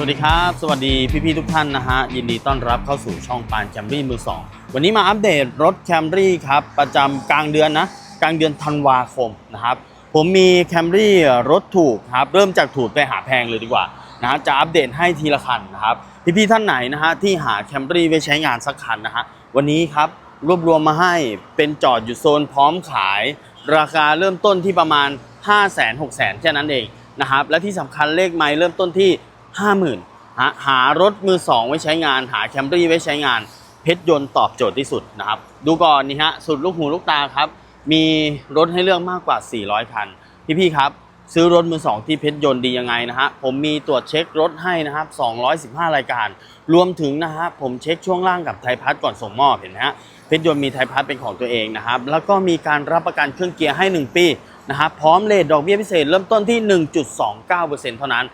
สวัสดีครับ สวัสดีพี่ๆทุกท่านนะฮะ ยินดีต้อนรับเข้าสู่ช่องปานแคมรี่มือสองวันนี้มาอัปเดตรถแคมรี่ครับ ประจำกลางเดือนนะ กลางเดือนธันวาคมนะครับ ผมมีแคมรี่รถถูกครับ เริ่มจากถูกไปหาแพงเลยดีกว่านะจะอัปเดตให้ทีละคันนะครับ พี่ๆท่านไหนนะฮะที่หาแคมรี่ไว้ใช้งานสักคันนะฮะวันนี้ครับรวบรวมมาให้เป็นจอดอยู่โซนพร้อมขาย ราคาเริ่มต้นที่ประมาณ 5 0 0 0 0 0 6 0 0 0 0แค่นั้นเองนะครับและที่สำคัญเลขไมล์เริ่มต้นที่ 50,000หาหารถมือสองไว้ใช้งาน หาแคมรี่ไว้ใช้งาน เพชรยนต์ตอบโจทย์ที่สุดนะครับ ดูก่อนนี่ฮะ สุดลูกหูลูกตาครับ มีรถให้เลือกมากกว่า 400 คัน พี่ๆครับ ซื้อรถมือสองที่เพชรยนต์ดียังไงนะฮะ ผมมีตรวจเช็ครถให้นะครับ 215 รายการ รวมถึงนะฮะ ผมเช็คช่วงล่างกับไทยพัฒก่อนส่งมอบเห็นไหมฮะ เพชรยนต์มีไทยพัฒเป็นของตัวเองนะครับ แล้วก็มีการรับประกันเครื่องเกียร์ให้ 1 ปีนะครับ พร้อมเลทดอกเบี้ยพิเศษเริ่มต้นที่ 1.29%เท่านั้น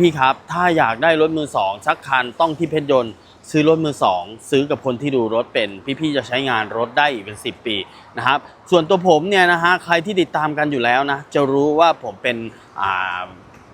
พี่ๆครับ ถ้าอยากได้รถมือสองสักคันต้องที่เพชรยนต์ซื้อรถมือสองซื้อกับคนที่ดูรถเป็น พี่ๆจะใช้งานรถได้อีกเป็น 10 ปีนะครับส่วนตัวผมเนี่ยนะฮะใครที่ติดตามกันอยู่แล้วนะจะรู้ว่าผมเป็นอ่า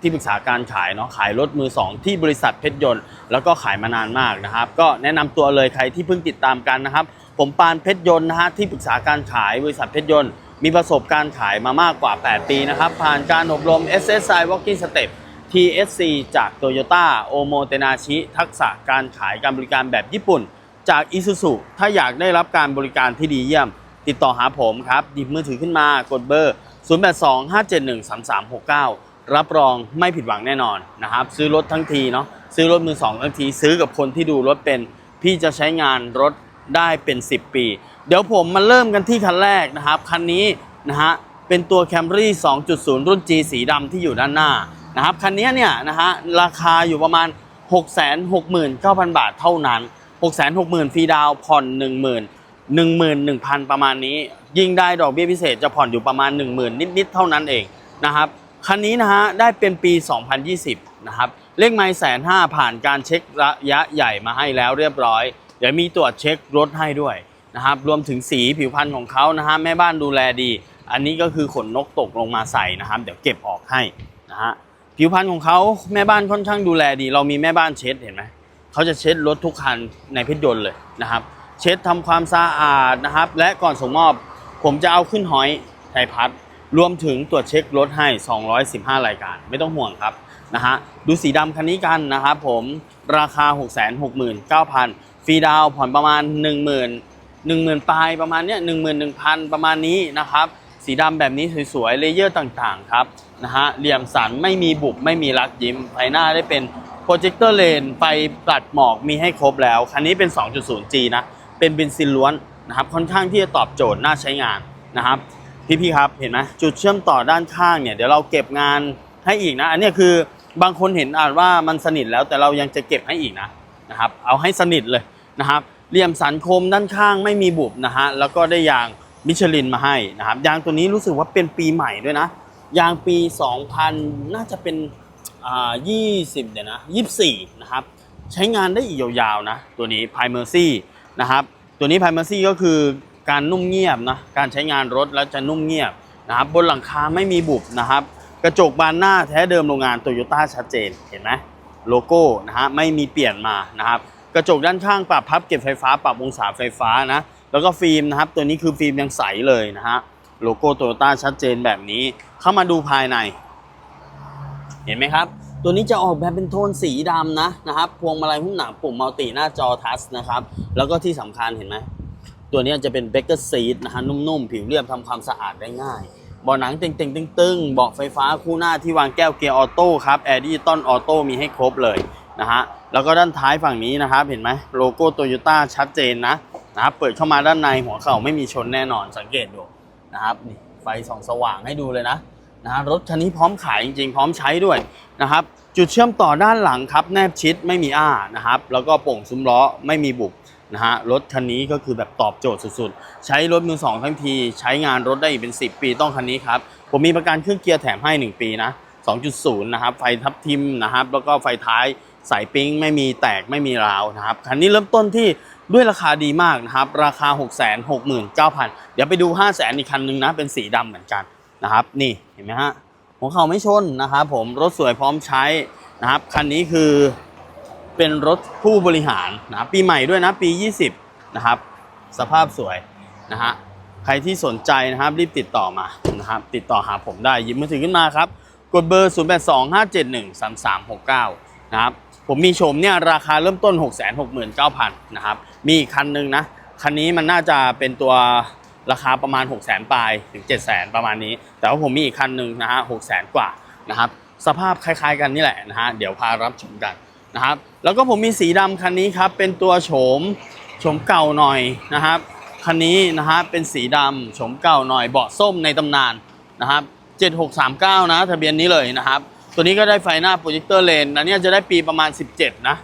ที่ปรึกษาการขายเนาะขายรถมือสองที่บริษัทเพชรยนต์ แล้วก็ขายมานานมากนะครับ ก็แนะนำตัวเลยใครที่เพิ่งติดตามกันนะครับ ผมปานเพชรยนต์นะฮะที่ปรึกษาการขายบริษัทเพชรยนต์ มีประสบการณ์ขายมามากกว่า 8 ปีนะครับ ผ่านการอบรม SSI Walking Step TSC จาก Toyota o m o t e n a c h i ทักษะการขายการบริการแบบญี่ปุ่น จาก Isuzu ถ้าอยากได้รับการบริการที่ดีเยี่ยม ติดต่อหาผมครับหยิบมือถือขึ้นมากดเบอร์ 0825713369 รับรองไม่ผิดหวังแน่นอนนะครับ ซื้อรถทั้งทีเนาะซื้อรถมือสองทั้งทีซื้อกับคนที่ดูรถเป็น พี่จะใช้งานรถได้เป็น 10 ปี เดี๋ยวผมมาเริ่มกันที่คันแรกนะครับ คันนี้นะฮะเป็นตัว Camry 2.0 รุ่น G สีดำที่อยู่ด้านหน้า นะครับคันนี้เนี่ยนะฮะราคาอยู่ประมาณ 669,000 บาทเท่านั้น 660,000ฟรีดาวน์ผ่อน 10,000 11,000 ประมาณนี้ ยิ่งได้ดอกเบี้ยพิเศษจะผ่อนอยู่ประมาณ 10,000 นิดๆเท่านั้นเองนะครับคันนี้นะฮะได้เป็นปี 2020 นะครับเลขไมล์แสนห้าผ่านการเช็คระยะใหญ่มาให้แล้วเรียบร้อย เดี๋ยวมีตรวจเช็ครถให้ด้วยนะครับรวมถึงสีผิวพรรณของเขานะฮะแม่บ้านดูแลดี อันนี้ก็คือขนนกตกลงมาใส่นะครับ เดี๋ยวเก็บออกให้นะฮะ ผิวพรรณของเขาแม่บ้านค่อนข้างดูแลดี เรามีแม่บ้านเช็ดเห็นไหมเขาจะเช็ดรถทุกคันในเพชรยนต์เลยนะครับ เช็ดทำความสะอาดนะครับ และก่อนส่งมอบ ผมจะเอาขึ้นหอยไทยพัดรวมถึงตรวจเช็ครถให้ 215 รายการ ไม่ต้องห่วงครับนะฮะดูสีดำคันนี้กันนะครับผมราคา 669,000 ฟรีดาวผ่อนประมาณ 10,000 10,000ปลายประมาณเนี้ย11,000 ประมาณนี้นะครับ สีดำแบบนี้สวยๆเลเยอร์ต่างๆครับนะฮะเหลี่ยมสันไม่มีบุบไม่มีรักยิ้มไฟหน้าได้เป็นโปรเจคเตอร์เลนไฟปัดหมอกมีให้ครบแล้ว คันนี้เป็น 2.0G นะ เป็นเบนซินล้วนนะครับค่อนข้างที่จะตอบโจทย์น่าใช้งานนะครับพี่ๆครับเห็นไหมจุดเชื่อมต่อด้านข้างเนี่ยเดี๋ยวเราเก็บงานให้อีกนะ อันนี้คือบางคนเห็นอาจว่ามันสนิทแล้วแต่เรายังจะเก็บให้อีกนะนะครับเอาให้สนิทเลยนะครับเหลี่ยมสันคมด้านข้างไม่มีบุบนะฮะแล้วก็ได้ยาง มิชลินมาให้นะครับยางตัวนี้รู้สึกว่าเป็นปีใหม่ด้วยนะ ยางปี 2000 น่าจะเป็นอ่า20เดี๋ยวนะ24นะครับ ใช้งานได้อีกยาวๆนะ ตัวนี้ p r i m e r c y นะครับ ตัวนี้ p r i m e r c y ก็คือการนุ่มเงียบนะ การใช้งานรถแล้วจะนุ่มเงียบนะครับ บนหลังคาไม่มีบุบนะครับ กระจกบานหน้าแท้เดิมโรงงานโตโยต้าชัดเจน เห็นไหมโลโก้นะฮะไม่มีเปลี่ยนมานะครับ กระจกด้านข้างปรับพับเก็บไฟฟ้า ปรับองศาไฟฟ้านะ แล้วก็ฟิล์มนะครับ ตัวนี้คือฟิล์มยังใสเลยนะฮะโลโก้โตโยต้าชัดเจนแบบนี้ เข้ามาดูภายใน เห็นไหมครับ ตัวนี้จะออกแบบเป็นโทนสีดำนะนะครับพวงมาลัยหุ้มหนังปุ่มมัลติหน้าจอทัชนะครับ แล้วก็ที่สำคัญเห็นไหมตัวนี้จะเป็นเบเกอร์ซีทนะฮะนุ่มๆ ผิวเรียบทำความสะอาดได้ง่ายเบาะหนังเต่งๆตึงๆเบาะไฟฟ้าคู่หน้าที่วางแก้วเกียร์ออโต้ครับแอร์ดิจิตอลออโต้มีให้ครบเลยนะฮะแล้วก็ด้านท้ายฝั่งนี้นะครับเห็นไหมโลโก้โตโยต้าชัดเจนนะ นะครับเปิดเข้ามาด้านในหัวเข่าไม่มีชนแน่นอนสังเกตดูนะครับนี่ไฟส่องสว่างให้ดูเลยนะนะฮะรถคันนี้พร้อมขายจริงๆ พร้อมใช้ด้วยนะครับ จุดเชื่อมต่อด้านหลังครับ แนบชิดไม่มีอ้านะครับ แล้วก็โป่งซุ้มล้อไม่มีบุบนะฮะรถคันนี้ก็คือแบบตอบโจทย์สุดๆ ใช้รถมือสองทั้งที ใช้งานรถได้อีกเป็น 10 ปีต้องคันนี้ครับ ผมมีประกันเครื่องเกียร์แถมให้ 1 ปีนะ 2.0 นะครับ ไฟทับทิมนะครับ แล้วก็ไฟท้าย สายปิ้งไม่มีแตกไม่มีราวนะครับคันนี้เริ่มต้นที่ด้วยราคาดีมากนะครับ ราคา 669,000 เดี๋ยวไปดู 500,000 อีกคันนึงนะ เป็นสีดำเหมือนกันนะครับ นี่เห็นไหมฮะหัวเข่าไม่ชนนะครับผมรถสวยพร้อมใช้นะครับ คันนี้คือเป็นรถผู้บริหารนะปีใหม่ด้วยนะปี 20 นะครับ สภาพสวยนะฮะใครที่สนใจนะครับรีบติดต่อมานะครับ ติดต่อหาผมได้หยิบมือถือขึ้นมาครับ กดเบอร์ 0 8 2 5 7 1 3 3 6 9 นะครับ ผมมีโฉมเนี่ยราคาเริ่มต้น 6 6 9 0 0 0นะครับ มีอีกคันหนึ่งนะ คันนี้มันน่าจะเป็นตัวราคาประมาณ 6 0 0 0 0ปลายถึง 7 0 0 0 0ประมาณนี้ แต่ว่าผมมีอีกคันหนึ่งนะฮะ6 0 0 0 0 กว่านะครับสภาพคล้ายๆกันนี่แหละนะฮะเดี๋ยวพารับชมกันนะครับ แล้วก็ผมมีสีดำคันนี้ครับเป็นตัวโฉมโฉมเก่าหน่อยนะครับคันนี้นะฮะเป็นสีดำโฉมเก่าหน่อยเบาะส้มในตำนานนะครับ7639 นะ ทะเบียนนี้เลยนะครับ ตัวนี้ก็ได้ไฟหน้าโปรเจคเตอร์เลนอันนี้จะได้ปีประมาณ 17 นะ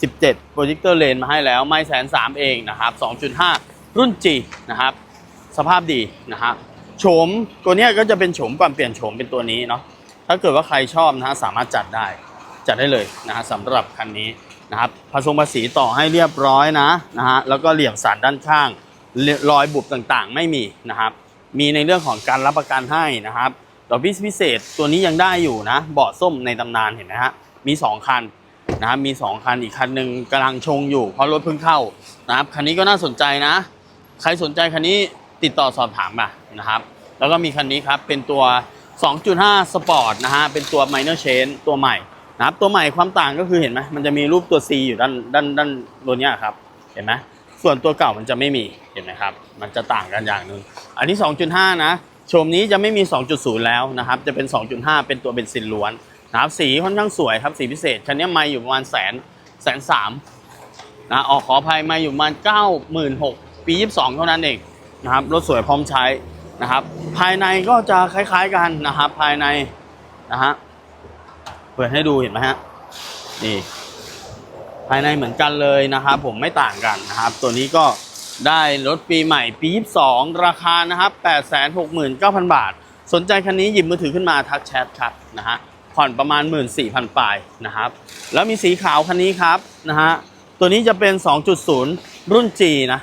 17 โปรเจคเตอร์เลนมาให้แล้วไม่แสนสามเองนะครับ 2.5 รุ่น G นะครับ สภาพดีนะครับโฉมตัวนี้ก็จะเป็นโฉมก่อนเปลี่ยนโฉมเป็นตัวนี้เนาะถ้าเกิดว่าใครชอบนะฮะสามารถจัดได้จัดได้เลยนะฮะสำหรับคันนี้นะครับผสมภาษีต่อให้เรียบร้อยนะนะฮะแล้วก็เหลี่ยมสันด้านข้างรอยบุบต่างๆ ไม่มีนะครับ มีในเรื่องของการรับประกันให้นะครับ ดอกเบี้ยพิเศษตัวนี้ยังได้อยู่นะ เบาะส้มในตำนานเห็นไหมฮะ มี 2 คันนะมี 2 คันอีกคันหนึ่งกำลังชงอยู่เพราะรถเพิ่งเข้านะครับคันนี้ก็น่าสนใจนะ ใครสนใจคันนี้ติดต่อสอบถามมานะครับ แล้วก็มีคันนี้ครับเป็นตัว 2.5 Sport นะฮะเป็นตัว Minor Chain ตัวใหม่นะครับตัวใหม่ความต่างก็คือเห็นไหมมันจะมีรูปตัว C อยู่ด้านด้านด้านตัวนี้ครับเห็นไหมส่วนตัวเก่ามันจะไม่มีเห็นไหมครับ มันจะต่างกันอย่างหนึ่งอันนี้ 2.5 นะ โฉมนี้จะไม่มี 2.0 แล้วนะครับ จะเป็น 2.5 เป็นตัวเบนซินล้วนนะครับสีค่อนข้างสวยครับสีพิเศษคันนี้ไม่อยู่ประมาณแสนแสนสามนะออกขออภัยมาอยู่ประมาณ 96,000ปี22 เท่านั้นเองนะครับรถสวยพร้อมใช้นะครับ ภายในก็จะคล้ายๆกันนะครับ ภายในนะฮะเปิดให้ดูเห็นไหมฮะนี่ภายในเหมือนกันเลยนะครับ ผมไม่ต่างกันนะครับ ตัวนี้ก็ ได้รถปีใหม่ปี 22 ราคานะครับ869,000 บาท สนใจคันนี้หยิบมือถือขึ้นมาทักแชทครับนะฮะผ่อนประมาณ 14,000ปลายนะครับ แล้วมีสีขาวคันนี้ครับนะฮะตัวนี้จะเป็น 2.0 รุ่น G นะ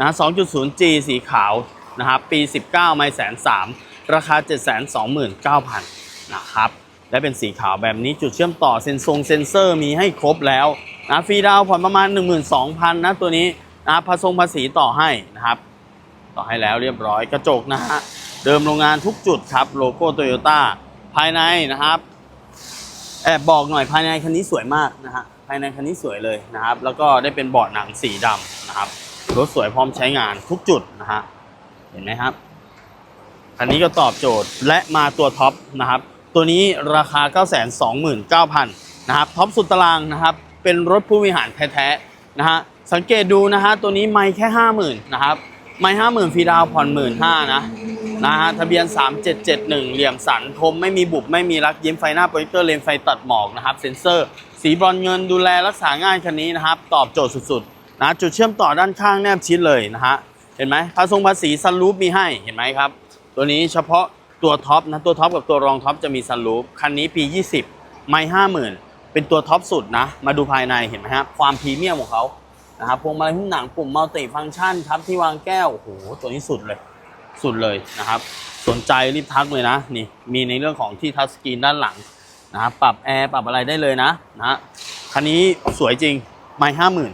นะ2.0 G สีขาวนะครับปี 19 ไม่แสนสามราคา 729,000นะครับและเป็นสีขาวแบบนี้จุดเชื่อมต่อเซ็นทรงเซนเซอร์มีให้ครบแล้วนะฟรีดาวผ่อนประมาณ 12,000นะตัวนี้ นะผสมภาษีต่อให้นะครับ ต่อให้แล้วเรียบร้อยกระจกนะฮะเดิมโรงงานทุกจุดครับโลโก้โตโยต้าภายในนะครับแอบบอกหน่อยภายในคันนี้สวยมากนะฮะภายในคันนี้สวยเลยนะครับ แล้วก็ได้เป็นเบาะหนังสีดำนะครับรถสวยพร้อมใช้งานทุกจุดนะฮะเห็นไหมครับคันนี้ก็ตอบโจทย์และมาตัวท็อปนะครับตัวนี้ราคา 929,000นะครับท็อปสุดตารางนะครับเป็นรถผู้บริหารแท้ๆนะฮะ สังเกตดูนะฮะตัวนี้ไม่แค่ 50,000นะครับไม่50,000ฟรีดาวผ่อน15,000นะนะฮะทะเบียน 3771 เหลี่ยมสันคมไม่มีบุบ ไม่มีรักยิ้มไฟหน้าโปรเจคเตอร์เลนส์ไฟตัดหมอกนะครับ เซ็นเซอร์ สีบรอนเงินดูแลรักษาง่ายคันนี้นะครับ ตอบโจทย์สุดๆนะจุดเชื่อมต่อด้านข้างแนบชิดเลยนะฮะเห็นไหมภาษงภาษีซันรูปมีให้เห็นไหมครับ ตัวนี้เฉพาะตัวท็อปนะตัวท็อปกับตัวรองท็อปจะมีซันรูปคันนี้ปี 20 ไม่ห้าหมื่นเป็นตัวท็อปสุดนะมาดูภายในเห็นไหมฮะความพรีเมียมของเขา นะครับพวงมาลัยหุ้มหนังปุ่มมัลติฟังก์ชันครับที่วางแก้วโอ้โหตัวนี้สุดเลย สุดเลยนะครับ สนใจรีบทักเลยนะนี่มีในเรื่องของที่ทัชสกรีนด้านหลังนะครับปรับแอร์ปรับอะไรได้เลยนะนะฮะคันนี้สวยจริงไม่ห้าหมื่น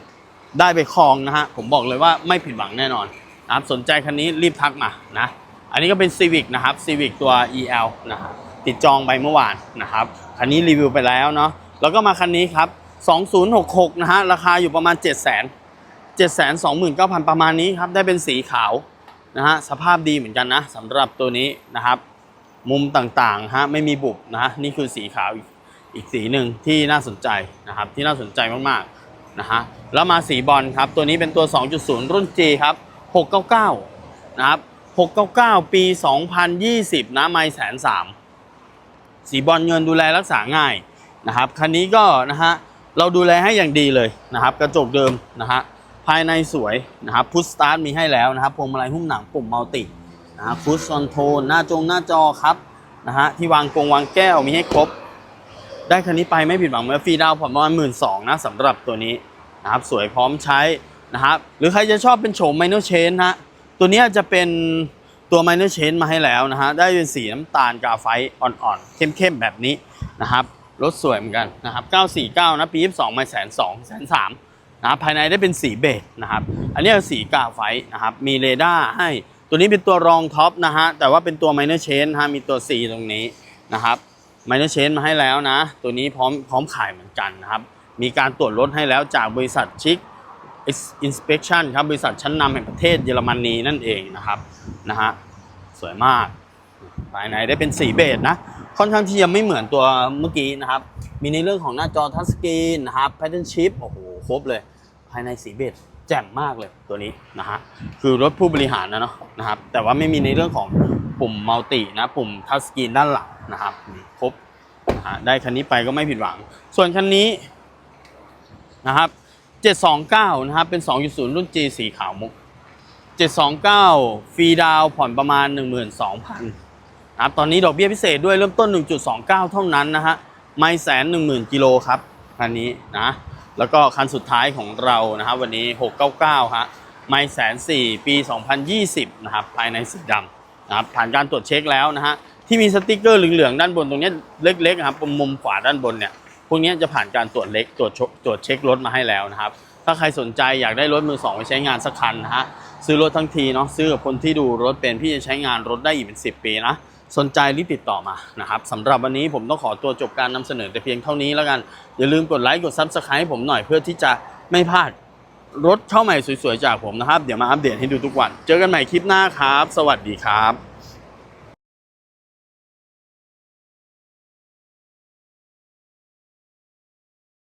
ได้ไปครองนะฮะผมบอกเลยว่าไม่ผิดหวังแน่นอนนะครับสนใจคันนี้รีบทักมานะอันนี้ก็เป็น Civic นะครับ Civic ตัว EL นะครับติดจองไปเมื่อวานนะครับคันนี้รีวิวไปแล้วเนาะแล้วก็มาคันนี้ครับ 2066 นะฮะ ราคาอยู่ประมาณ7 0 0 0 0 0 729,000 ประมาณนี้ครับ ได้เป็นสีขาวนะฮะ สภาพดีเหมือนกันนะสำหรับตัวนี้นะครับ มุมต่างๆฮะไม่มีบุบนะฮะนี่คือสีขาวอีกอีกสีหนึ่งที่น่าสนใจนะครับที่น่าสนใจมากๆนะฮะแล้วมาสีบอลครับ ตัวนี้เป็นตัว 2.0 รุ่น G ครับ 699 นะครับ 699 ปี 2020 นะไม่แสนสามสีบอลเงินดูแลรักษาง่ายนะครับคันนี้ก็นะฮะ เราดูแลให้อย่างดีเลยนะครับ กระจกเดิมนะฮะภายในสวยนะครับพุชสตาร์ทมีให้แล้วนะครับพวงมาลัยหุ้มหนังปุ่มมัลตินะครับพุชคอนโทรลหน้าจงหน้าจอครับนะฮะที่วางกงวางแก้วมีให้ครบ ได้คันนี้ไปไม่ผิดหวังเมื่อฟรีดาวผ่อนประมาณหมื่นสองนะสำหรับตัวนี้นะครับสวยพร้อมใช้นะครับหรือใครจะชอบเป็นโฉมไมเนอร์เชนฮะตัวนี้จะเป็นตัว minor change มาให้แล้วนะฮะ ได้เป็นสีน้ำตาลกาไฟอ่อนๆ เข้มๆ แบบนี้นะครับ รถสวยเหมือนกันนะครับ 949 นะปี 22ไม่แสนสองแสนสามนะครับภายในได้เป็นสีเบจนะครับ อันนี้สีกาไฟนะครับ มีเรดาร์ให้ ตัวนี้เป็นตัวรองท็อปนะฮะ แต่ว่าเป็นตัว minor chain นะฮะ มีตัว C ตรงนี้นะครับ minor chain มาให้แล้วนะ ตัวนี้พร้อมพร้อมขายเหมือนกันนะครับ มีการตรวจรถให้แล้วจากบริษัทชิค inspection ครับ บริษัทชั้นนำแห่งประเทศเยอรมนีนั่นเองนะครับ นะฮะ สวยมาก ภายในได้เป็นสีเบจนะ ค่อนข้างที่จะไม่เหมือนตัวเมื่อกี้นะครับ มีในเรื่องของหน้าจอทัชสกรีนนะครับแพทเทิร์นชิพโอ้โหครบเลย ภายในสีเบจแจ่มมากเลยตัวนี้นะฮะคือรถผู้บริหารนะเนาะนะครับ แต่ว่าไม่มีในเรื่องของปุ่มมัลตินะปุ่มทัชสกรีนด้านหลังนะครับครบนะฮะได้คันนี้ไปก็ไม่ผิดหวัง ส่วนคันนี้นะครับ 729 นะครับ เป็น 2.0 รุ่น G สีขาวมุก 729 ฟรีดาวผ่อนประมาณ 12,000นะ ครับตอนนี้ดอกเบี้ยพิเศษด้วยเริ่มต้น 1.29 เท่านั้นนะฮะไม่แสน10,000กิโลครับคันนี้นะแล้วก็คันสุดท้ายของเรานะครับวันนี้ 699ฮะไม่แสนสี่ปี 2020นะครับภายในสีดำนะครับผ่านการตรวจเช็คแล้วนะฮะที่มีสติกเกอร์เหลืองๆด้านบนตรงเนี้ยเล็กๆครับมุมขวาด้านบนเนี่ยพวกเนี้ยจะผ่านการตรวจเล็กตรวจตรวจเช็ครถมาให้แล้วนะครับ ถ้าใครสนใจอยากได้รถมือสองไปใช้งานสักคันนะฮะซื้อรถทั้งทีเนาะซื้อกับคนที่ดูรถเป็นพี่จะใช้งานรถได้อีกเป็น 10 ปีนะ สนใจรีบติดต่อมานะครับสำหรับวันนี้ผมต้องขอตัวจบการนำเสนอแต่เพียงเท่านี้แล้วกัน อย่าลืมกดไลค์กดซับสไครต์ให้ผมหน่อยเพื่อที่จะไม่พลาดรถเข้าใหม่สวยๆจากผมนะครับ เดี๋ยวมาอัปเดตให้ดูทุกวัน เจอกันใหม่คลิปหน้าครับ สวัสดีครับ